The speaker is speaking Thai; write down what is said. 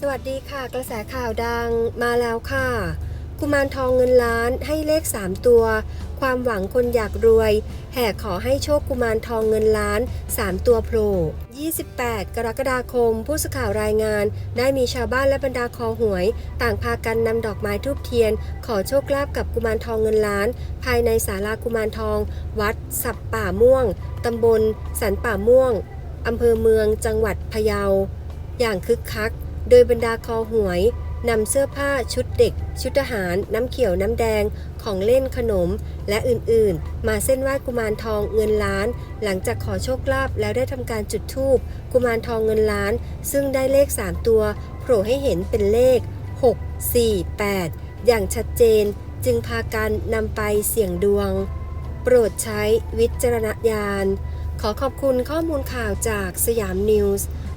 สวัสดีค่ะ กระแสข่าวดังมาแล้วค่ะ กุมารทองเงินล้านให้เลข 3 ตัว ความหวังคนอยากรวย แห่ขอให้โชคกุมารทองเงินล้าน 3 ตัวโผล่28 กรกฎาคม ผู้สื่อข่าวรายงาน ได้มีชาวบ้านและบรรดาคอหวย ต่างพากันนำดอกไม้ทูบเทียน ขอโชคลาภกับกุมารทองเงินล้าน ภายในศาลากุมารทอง วัด สับป่าม่วงตำบล สันป่าม่วงอำเภอเมืองจังหวัดพะเยา อย่างคึกคัก โดยบรรดาคอหวยนำเสื้อผ้าชุดเด็ก ชุดทหาร น้ำเขียวน้ำแดง ของเล่นขนม และอื่นๆ มาเส้นไหว้กุมารทองเงินล้าน หลังจากขอโชคลาภแล้วได้ทำการจุดธูปกุมารทองเงินล้าน ซึ่งได้เลข 3 ตัวโผล่ให้เห็นเป็นเลข 6 4 8 อย่างชัดเจน จึงพากันนำไปเสี่ยงดวง โปรดใช้วิจารณญาณ ขอขอบคุณข้อมูลข่าวจากสยามนิวส์